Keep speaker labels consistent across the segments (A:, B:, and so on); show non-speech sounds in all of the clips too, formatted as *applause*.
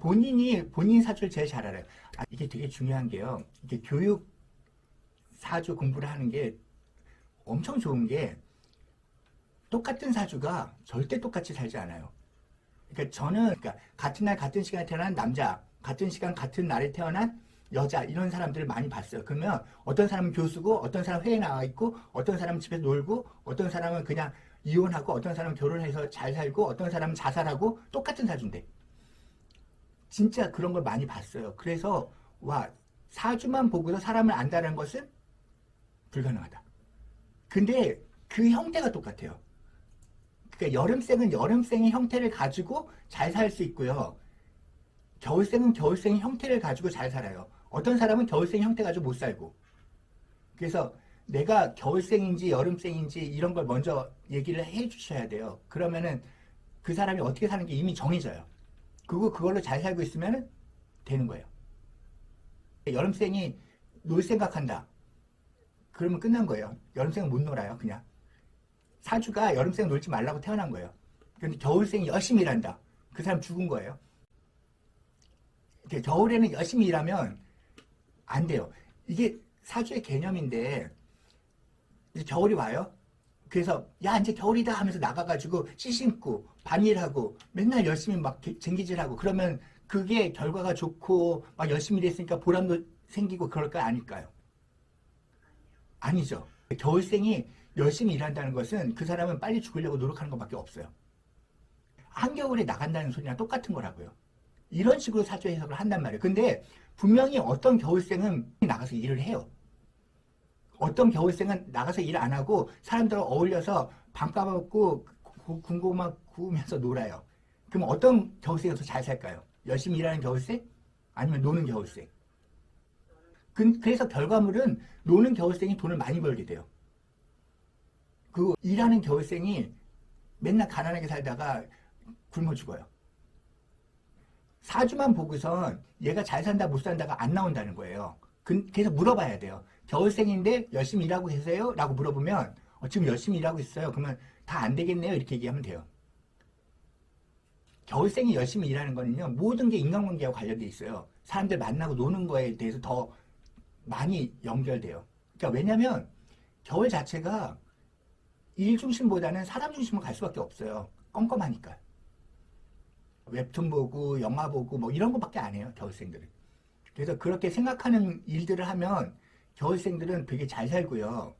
A: 본인이 본인 사주를 제일 잘 알아요. 아, 이게 되게 중요한 게요. 이게 교육 사주 공부를 하는 게 엄청 좋은 게 똑같은 사주가 절대 똑같이 살지 않아요. 그러니까 저는 그러니까 같은 날 같은 시간에 태어난 남자, 같은 시간 같은 날에 태어난 여자 이런 사람들을 많이 봤어요. 그러면 어떤 사람은 교수고 어떤 사람은 회에 나와 있고 어떤 사람은 집에서 놀고 어떤 사람은 그냥 이혼하고 어떤 사람은 결혼해서 잘 살고 어떤 사람은 자살하고 똑같은 사주인데 진짜 그런 걸 많이 봤어요. 그래서 와 사주만 보고서 사람을 안다는 것은 불가능하다. 근데 그 형태가 똑같아요. 그러니까 여름생은 여름생의 형태를 가지고 잘 살 수 있고요. 겨울생은 겨울생의 형태를 가지고 잘 살아요. 어떤 사람은 겨울생 형태 가지고 못 살고. 그래서 내가 겨울생인지 여름생인지 이런 걸 먼저 얘기를 해 주셔야 돼요. 그러면은 그 사람이 어떻게 사는 게 이미 정해져요. 그거 그걸로 잘 살고 있으면 되는 거예요. 여름생이 놀 생각한다. 그러면 끝난 거예요. 여름생은 못 놀아요, 그냥. 사주가 여름생 놀지 말라고 태어난 거예요. 근데 겨울생이 열심히 일한다. 그 사람 죽은 거예요. 이렇게 겨울에는 열심히 일하면 안 돼요. 이게 사주의 개념인데 이제 겨울이 와요. 그래서 야 이제 겨울이다 하면서 나가가지고 씨 심고 반일하고 맨날 열심히 막 개- 쟁기질하고 그러면 그게 결과가 좋고 막 열심히 일했으니까 보람도 생기고 그럴 거 아닐까요? 아니죠. 겨울생이 열심히 일한다는 것은 그 사람은 빨리 죽으려고 노력하는 것밖에 없어요. 한겨울에 나간다는 소리랑 똑같은 거라고요. 이런 식으로 사주 해석을 한단 말이에요. 근데 분명히 어떤 겨울생은 나가서 일을 해요. 어떤 겨울생은 나가서 일 안 하고 사람들과 어울려서 밤밥 먹고 구- 군고구마 구우면서 놀아요. 그럼 어떤 겨울생이 더 잘 살까요? 열심히 일하는 겨울생? 아니면 노는 겨울생? 그- 그래서 결과물은 노는 겨울생이 돈을 많이 벌게 돼요. 그 일하는 겨울생이 맨날 가난하게 살다가 굶어 죽어요. 사주만 보고선 얘가 잘 산다 못 산다가 안 나온다는 거예요. 그- 그래서 물어봐야 돼요. 겨울생인데 열심히 일하고 계세요? 라고 물어보면 어, 지금 열심히 일하고 있어요. 그러면 다 안 되겠네요. 이렇게 얘기하면 돼요. 겨울생이 열심히 일하는 거는요. 모든 게 인간관계와 관련돼 있어요. 사람들 만나고 노는 거에 대해서 더 많이 연결돼요. 그러니까 왜냐면 겨울 자체가 일 중심보다는 사람 중심으로 갈 수밖에 없어요. 껌껌하니까. 웹툰 보고 영화 보고 뭐 이런 것밖에 안 해요. 겨울생들은. 그래서 그렇게 생각하는 일들을 하면 겨울생들은 되게 잘 살고요.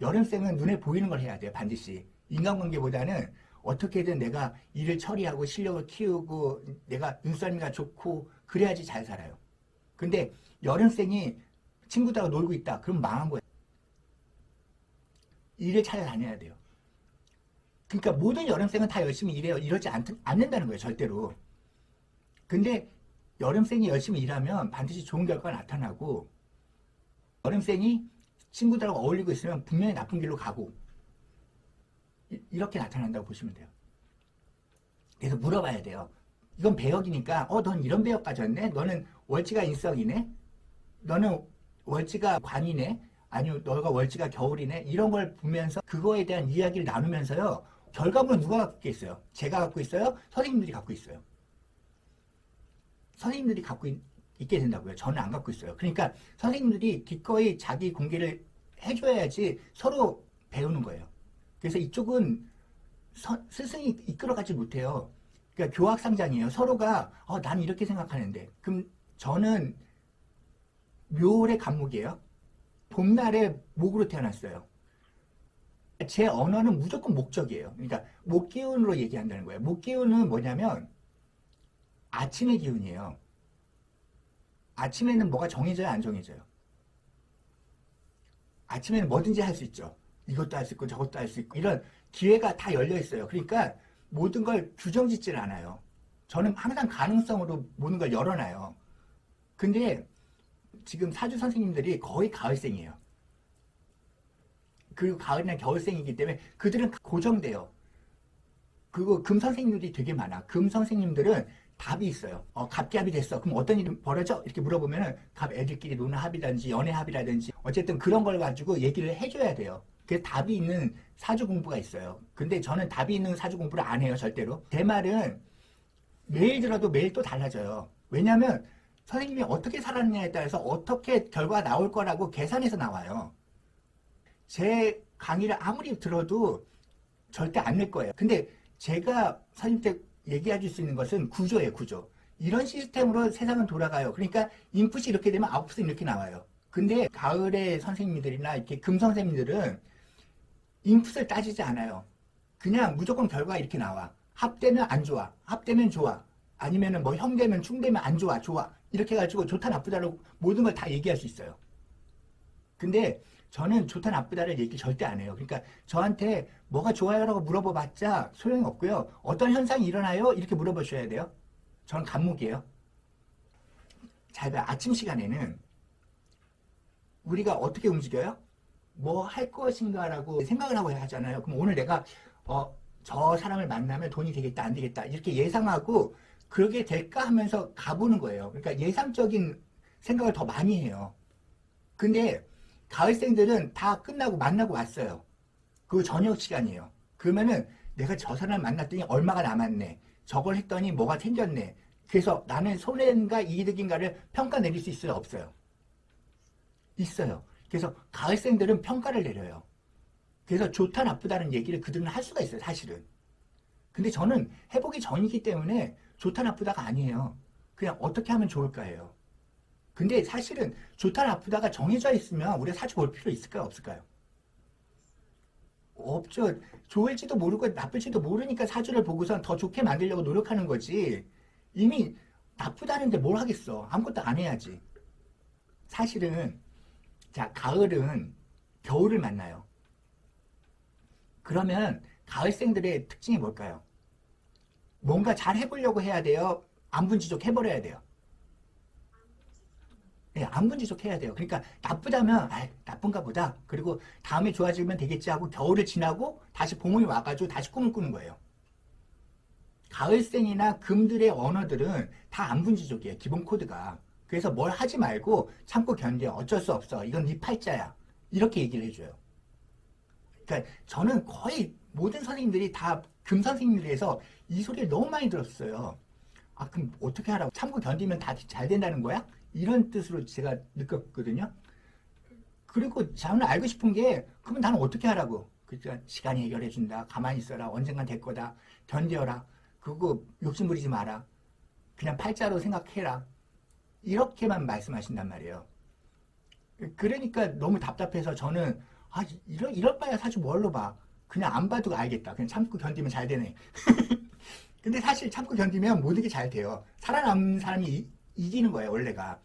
A: 여름생은 눈에 보이는 걸 해야 돼요. 반드시. 인간관계보다는 어떻게든 내가 일을 처리하고 실력을 키우고 내가 눈썰미가 좋고 그래야지 잘 살아요. 근데 여름생이 친구들하고 놀고 있다. 그럼 망한 거예요. 일을 찾아다녀야 돼요. 그러니까 모든 여름생은 다 열심히 일해요. 이러지 않, 않는다는 거예요. 절대로. 근데 여름생이 열심히 일하면 반드시 좋은 결과가 나타나고 여름생이 친구들하고 어울리고 있으면 분명히 나쁜 길로 가고 이- 이렇게 나타난다고 보시면 돼요. 그래서 물어봐야 돼요. 이건 배역이니까 어, 넌 이런 배역 가졌네? 너는 월지가 인성이네? 너는 월지가 관이네? 아니면 너가 월지가 겨울이네? 이런 걸 보면서 그거에 대한 이야기를 나누면서요. 결과물은 누가 갖고 있겠어요? 제가 갖고 있어요? 선생님들이 갖고 있어요. 선생님들이 갖고 있, 게 된다고요. 저는 안 갖고 있어요. 그러니까 선생님들이 기꺼이 자기 공개를 해줘야지 서로 배우는 거예요. 그래서 이쪽은 서- 스승이 이끌어가지 못해요. 그러니까 교학상장이에요. 서로가 어, 난 이렇게 생각하는데 그럼 저는 묘월의 간목이에요. 봄날에 목으로 태어났어요. 제 언어는 무조건 목적이에요. 그러니까 목기운으로 얘기한다는 거예요. 목기운은 뭐냐면 아침의 기운이에요. 아침에는 뭐가 정해져요, 안 정해져요? 아침에는 뭐든지 할 수 있죠. 이것도 할 수 있고 저것도 할 수 있고 이런 기회가 다 열려 있어요. 그러니까 모든 걸 규정 짓질 않아요. 저는 항상 가능성으로 모든 걸 열어놔요. 근데 지금 사주 선생님들이 거의 가을생이에요. 그리고 가을이나 겨울생이기 때문에 그들은 고정돼요. 그리고 금 선생님들이 되게 많아. 금 선생님들은 답이 있어요. 어, 갑기합이 됐어. 그럼 어떤 일이 벌어져? 이렇게 물어보면은 갑 애들끼리 노는 합이라든지 연애 합이라든지 어쨌든 그런 걸 가지고 얘기를 해줘야 돼요. 그게 답이 있는 사주 공부가 있어요. 근데 저는 답이 있는 사주 공부를 안 해요, 절대로. 제 말은 매일 들어도 매일 또 달라져요. 왜냐하면 선생님이 어떻게 살았느냐에 따라서 어떻게 결과가 나올 거라고 계산해서 나와요. 제 강의를 아무리 들어도 절대 안 낼 거예요. 근데 제가 선생님께 얘기해 줄수 있는 것은 구조예요, 구조. 이런 시스템으로 세상은 돌아가요. 그러니까 인풋이 이렇게 되면 아웃풋이 이렇게 나와요. 근데 가을의 선생님들이나 이렇게 금 선생님들은 인풋을 따지지 않아요. 그냥 무조건 결과가 이렇게 나와. 합되면 안 좋아. 합되면 좋아. 아니면은 뭐 형되면 충되면 안 좋아. 좋아. 이렇게 해가지고 좋다 나쁘다로 모든 걸 다 얘기할 수 있어요. 근데 저는 좋다 나쁘다를 얘기 절대 안 해요. 그러니까 저한테 뭐가 좋아요라고 물어봐봤자 소용이 없고요. 어떤 현상이 일어나요? 이렇게 물어보셔야 돼요. 저는 감목이에요. 잘 봐. 아침 시간에는 우리가 어떻게 움직여요? 뭐 할 것인가라고 생각을 하고 하잖아요. 그럼 오늘 내가 어, 저 사람을 만나면 돈이 되겠다, 안 되겠다 이렇게 예상하고 그러게 될까 하면서 가보는 거예요. 그러니까 예상적인 생각을 더 많이 해요. 근데 가을생들은 다 끝나고 만나고 왔어요. 그 저녁 시간이에요. 그러면은 내가 저 사람 만났더니 얼마가 남았네. 저걸 했더니 뭐가 생겼네. 그래서 나는 손해인가 이득인가를 평가 내릴 수 있어요? 없어요? 있어요. 그래서 가을생들은 평가를 내려요. 그래서 좋다 나쁘다는 얘기를 그들은 할 수가 있어요. 사실은. 근데 저는 해보기 전이기 때문에 좋다 나쁘다가 아니에요. 그냥 어떻게 하면 좋을까예요. 근데 사실은 좋다 나쁘다가 정해져 있으면 우리가 사주 볼 필요 있을까요? 없을까요? 없죠. 좋을지도 모르고 나쁠지도 모르니까 사주를 보고선 더 좋게 만들려고 노력하는 거지. 이미 나쁘다는데 뭘 하겠어. 아무것도 안 해야지. 사실은 자 가을은 겨울을 만나요. 그러면 가을생들의 특징이 뭘까요? 뭔가 잘 해보려고 해야 돼요. 안분지족 해버려야 돼요. 네, 안분지족 해야 돼요. 그러니까 나쁘다면 아, 나쁜가 보다. 그리고 다음에 좋아지면 되겠지 하고 겨울을 지나고 다시 봄이 와가지고 다시 꿈을 꾸는 거예요. 가을생이나 금들의 언어들은 다 안분지족이에요. 기본 코드가. 그래서 뭘 하지 말고 참고 견뎌. 어쩔 수 없어. 이건 네 팔자야. 이렇게 얘기를 해줘요. 그러니까 저는 거의 모든 선생님들이 다 금 선생님들에서 이 소리를 너무 많이 들었어요. 아 그럼 어떻게 하라고? 참고 견디면 다 잘 된다는 거야? 이런 뜻으로 제가 느꼈거든요. 그리고 저는 알고 싶은 게 그러면 나는 어떻게 하라고? 그러니까 시간이 해결해 준다. 가만히 있어라. 언젠간 될 거다. 견뎌라. 그거 욕심 부리지 마라. 그냥 팔자로 생각해라. 이렇게만 말씀하신단 말이에요. 그러니까 너무 답답해서 저는 아 이럴, 이럴 바야 사실 뭘로 봐. 그냥 안 봐도 알겠다. 그냥 참고 견디면 잘 되네. *laughs* 근데 사실 참고 견디면 모든 게 잘 돼요. 살아남는 사람이 이, 이기는 거예요, 원래가.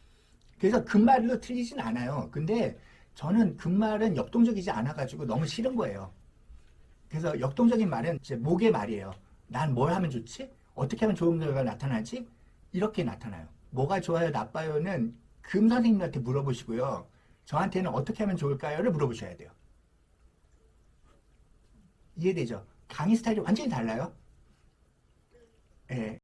A: 그래서 금말로 틀리진 않아요. 근데 저는 금말은 역동적이지 않아가지고 너무 싫은 거예요. 그래서 역동적인 말은 제 목의 말이에요. 난 뭘 하면 좋지? 어떻게 하면 좋은 결과가 나타나지? 이렇게 나타나요. 뭐가 좋아요, 나빠요는 금 선생님한테 물어보시고요. 저한테는 어떻게 하면 좋을까요?를 물어보셔야 돼요. 이해되죠? 강의 스타일이 완전히 달라요. 예.